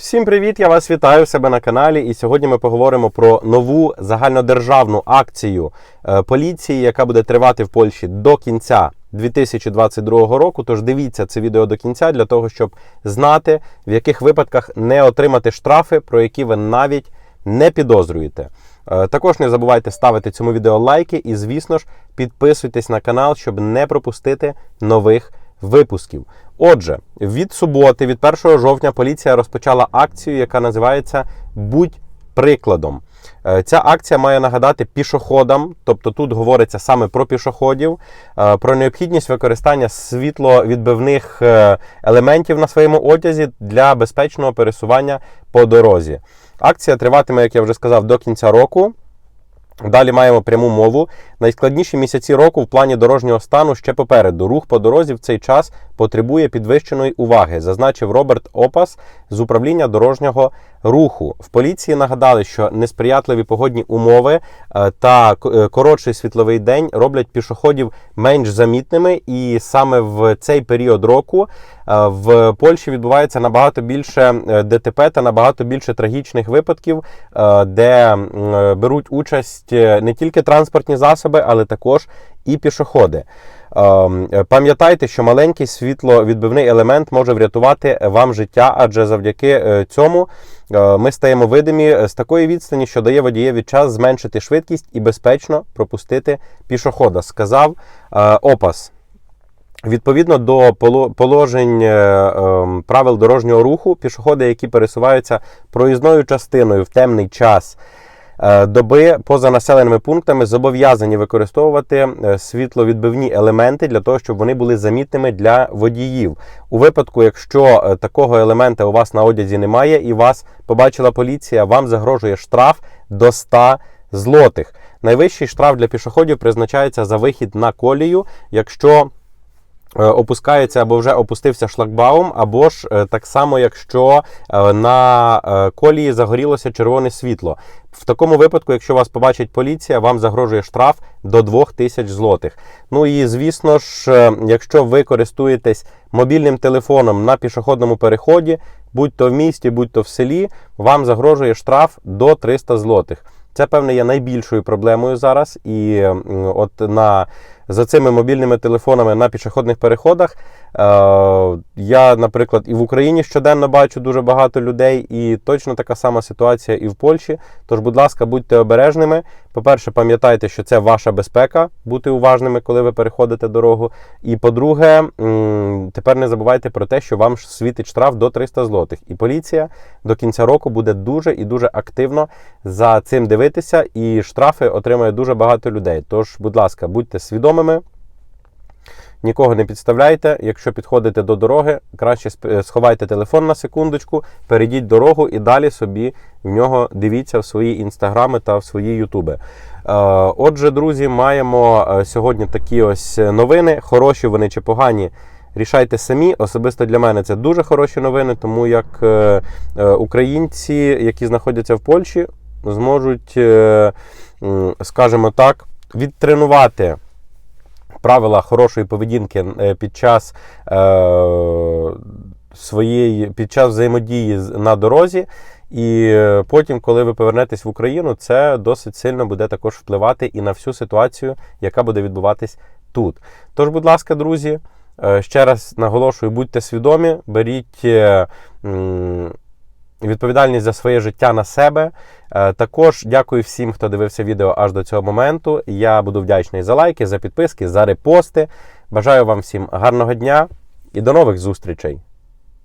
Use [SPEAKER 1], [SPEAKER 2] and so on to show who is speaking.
[SPEAKER 1] Всім привіт! Я вас вітаю в себе на каналі. І сьогодні ми поговоримо про нову загальнодержавну акцію е, поліції, яка буде тривати в Польщі до кінця 2022 року. Тож дивіться це відео до кінця для того, щоб знати, в яких випадках не отримати штрафи, про які ви навіть не підозрюєте. Е, Також не забувайте ставити цьому відео лайки і, звісно ж, підписуйтесь на канал, щоб не пропустити нових випусків. Отже, від суботи, від 1 жовтня, поліція розпочала акцію, яка називається Будь прикладом. Е, Ця акція має нагадати пішоходам, тобто тут говориться саме про пішоходів, е, про необхідність використання світловідбивних е, елементів на своєму одязі для безпечного пересування по дорозі. Акція триватиме, як я вже сказав, до кінця року. Далі маємо пряму мову. Найскладніші місяці року в плані дорожнього стану ще попереду. Рух по дорозі в цей час потребує підвищеної уваги, зазначив Роберт Опас з управління дорожнього руху. В поліції нагадали, що несприятливі погодні умови е, та е, коротший світловий день роблять пішоходів менш замітними, і саме в цей період року е, в Польщі відбувається набагато більше ДТП та набагато більше трагічних випадків, де беруть участь не тільки транспортні засоби, але також і пішоходи. Ем, Пам'ятайте, що маленький світловідбивний елемент може врятувати вам життя, адже завдяки е, цьому е, ми стаємо видимі з такої відстані, що дає водієві час зменшити швидкість і безпечно пропустити пішохода, сказав е, Опас. Відповідно до положень ем, правил дорожнього руху, пішоходи, які пересуваються проїзною частиною в темний час доби поза населеними пунктами, зобов'язані використовувати е, світловідбивні елементи для того, щоб вони були замітними для водіїв. У випадку, якщо е, такого елемента у вас на одязі немає і вас побачила поліція, вам загрожує штраф до 100 злотих. Найвищий штраф для пішоходів призначається за вихід на колію, якщо е, опускається або вже опустився шлагбаум, або ж е, так само, якщо е, на е, колії загорілося червоне світло. В такому випадку, якщо вас побачить поліція, вам загрожує штраф до 2000 злотих. Ну і звісно ж, е, якщо ви користуєтесь мобільним телефоном на пішохідному переході, будь то в місті, будь то в селі, вам загрожує штраф до 300 злотих. Це, певне, є найбільшою проблемою зараз. І от на, за цими мобільними телефонами на пішохідних переходах е, я, наприклад, і в Україні щоденно бачу дуже багато людей, і точно така сама ситуація і в Польщі. Тож, будь ласка, будьте обережними. По-перше, пам'ятайте, що це ваша безпека, бути уважними, коли ви переходите дорогу. І по-друге, тепер не забувайте про те, що вам світить штраф до 300 злотих. І поліція до кінця року буде дуже і дуже активно за цим дивитися, і штрафи отримає дуже багато людей. Тож, будь ласка, будьте свідомими. Нікого не підставляйте. Якщо підходите до дороги, краще е, сховайте телефон на секундочку, перейдіть дорогу і далі собі в нього дивіться в свої інстаграми та в свої ютуби. Е, Отже, друзі, маємо е, сьогодні такі ось новини. Хороші вони чи погані. Рішайте самі. Особисто для мене це дуже хороші новини, тому як українці, які знаходяться в Польщі, зможуть, скажімо так, відтренувати правила хорошої поведінки е, під час е, своєї під час взаємодії на дорозі. І е, потім, коли ви повернетесь в Україну, це досить сильно буде також впливати і на всю ситуацію, яка буде відбуватись тут. Тож, будь ласка, друзі, ще раз наголошую, будьте свідомі, беріть. Відповідальність за своє життя на себе. Е, Також дякую всім, хто дивився відео аж до цього моменту. Я буду вдячний за лайки, за підписки, за репости. Бажаю вам всім гарного дня і до нових зустрічей!